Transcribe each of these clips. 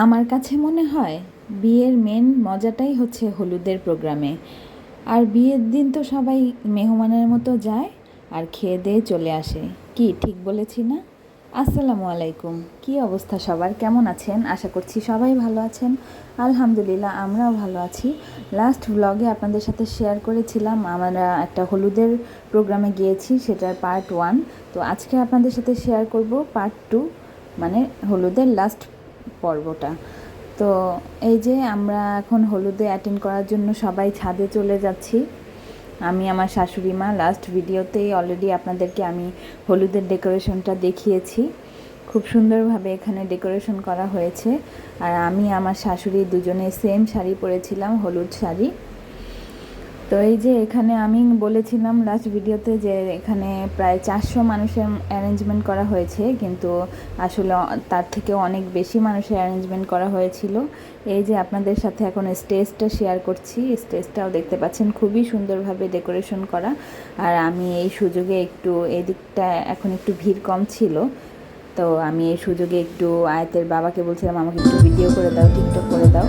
আমার কাছে মনে হয়, বিয়ের মেন মজাটাই হচ্ছে হলুদের প্রোগ্রামে। আর বিয়ের দিন তো সবাই মেহমানের মতো যায় আর খেয়ে দিয়ে চলে আসে। কি, ঠিক বলেছি না? আসসালামু আলাইকুম। কি অবস্থা সবার? কেমন আছেন? আশা করছি সবাই ভালো আছেন। আলহামদুলিল্লাহ, আমরাও ভালো আছি। লাস্ট ব্লগে আপনাদের সাথে শেয়ার করেছিলাম, আমরা একটা হলুদের প্রোগ্রামে গিয়েছি, সেটার পার্ট ওয়ান তো আজকে আপনাদের সাথে শেয়ার করব পার্ট টু মানে হলুদের লাস্ট পর্বটা। তো এই যে আমরা এখন হলুদে অ্যাটেন্ড করার জন্য সবাই ছাদে চলে যাচ্ছি। আমি, আমার শাশুড়ি মা লাস্ট ভিডিওতেই অলরেডি আপনাদেরকে আমি হলুদের ডেকোরেশনটা দেখিয়েছি। খুব সুন্দরভাবে এখানে ডেকোরেশন করা হয়েছে। আর আমি, আমার শাশুড়ি দুজনে সেম শাড়ি পরেছিলাম, হলুদ শাড়ি। তো এই যে এখানে আমি বলেছিলাম লাস্ট ভিডিওতে যে এখানে প্রায় চারশো মানুষের অ্যারেঞ্জমেন্ট করা হয়েছে, কিন্তু আসলে তার থেকেও অনেক বেশি মানুষের অ্যারেঞ্জমেন্ট করা হয়েছিল। এই যে আপনাদের সাথে এখন স্টেজটা শেয়ার করছি স্টেজটাও দেখতে পাচ্ছেন খুবই সুন্দরভাবে ডেকোরেশন করা। আর আমি এই সুযোগে একটু এদিকটা এখন একটু ভিড় কম ছিল, তো আমি এই সুযোগে একটু আয়তের বাবাকে বলছিলাম, আমাকে একটু ভিডিও করে দাও টিকটক করে দাও।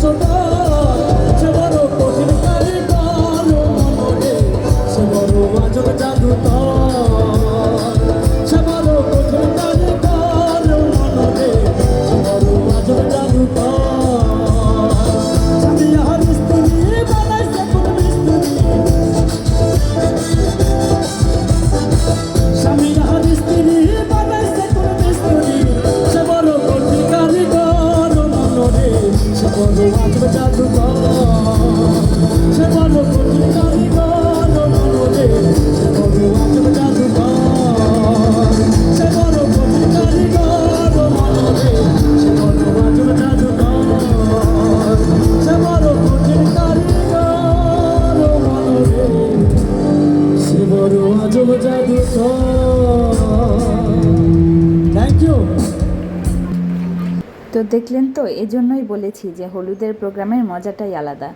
so much. সে বড় আজব জাদুকর সে বড় কঠিন কারিগর মনরে সে বড় আজব জাদুকর সে বড় কঠিন কারিগর মনরে সে বড় আজব জাদুকর সে বড় কঠিন কারিগর মনরে সে বড় আজব জাদুকর থ্যাংক ইউ তো দেখলেন তো, এজন্যই বলেছি যে হলুদের প্রোগ্রামের মজাটাই আলাদা।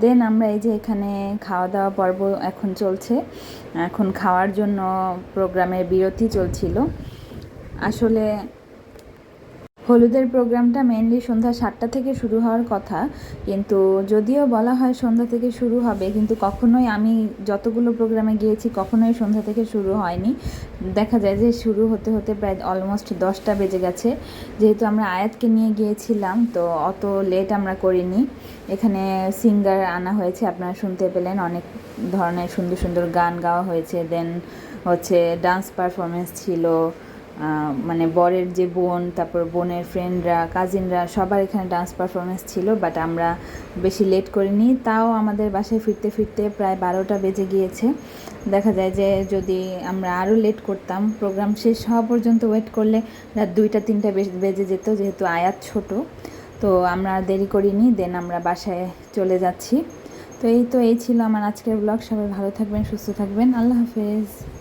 দেন আমরা এই যে এখানে খাওয়া দাওয়া পর্ব এখন চলছে। এখন খাওয়ার জন্য প্রোগ্রামের বিরতি চলছিল। আসলে হলুদের প্রোগ্রামটা মেনলি সন্ধ্যা সাতটা থেকে শুরু হওয়ার কথা, কিন্তু যদিও বলা হয় সন্ধ্যা থেকে শুরু হবে, কিন্তু কখনোই আমি যতগুলো প্রোগ্রামে গিয়েছি কখনোই সন্ধ্যা থেকে শুরু হয়নি। দেখা যায় যে শুরু হতে হতে প্রায় অলমোস্ট দশটা বেজে গেছে। যেহেতু আমরা আয়াতকে নিয়ে গিয়েছিলাম, তো অত লেট আমরা করিনি। এখানে সিঙ্গার আনা হয়েছে, আপনারা শুনতে পেলেন, অনেক ধরনের সুন্দর সুন্দর গান গাওয়া হয়েছে। দেন হচ্ছে ডান্স পারফরমেন্স ছিল। মানে বরের যে বোন, তারপর বোনের ফ্রেন্ডরা কাজিনরা সবার এখানে ডান্স পারফরমেন্স ছিল বাট আমরা বেশি লেট করিনি। তাও আমাদের বাসায় ফিরতে ফিরতে প্রায় বারোটা বেজে গিয়েছে। দেখা যায় যে যদি আমরা আরও লেট করতাম প্রোগ্রাম শেষ হওয়া পর্যন্ত ওয়েট করলে রাত দুইটা, তিনটা বেজে যেত, যেহেতু আয়াত ছোট। তো আমরা দেরি করিনি দেন আমরা বাসায় চলে যাচ্ছি। তো এই তো, এই ছিল আমার আজকের ব্লগ সবাই ভালো থাকবেন, সুস্থ থাকবেন। আল্লাহ হাফেজ।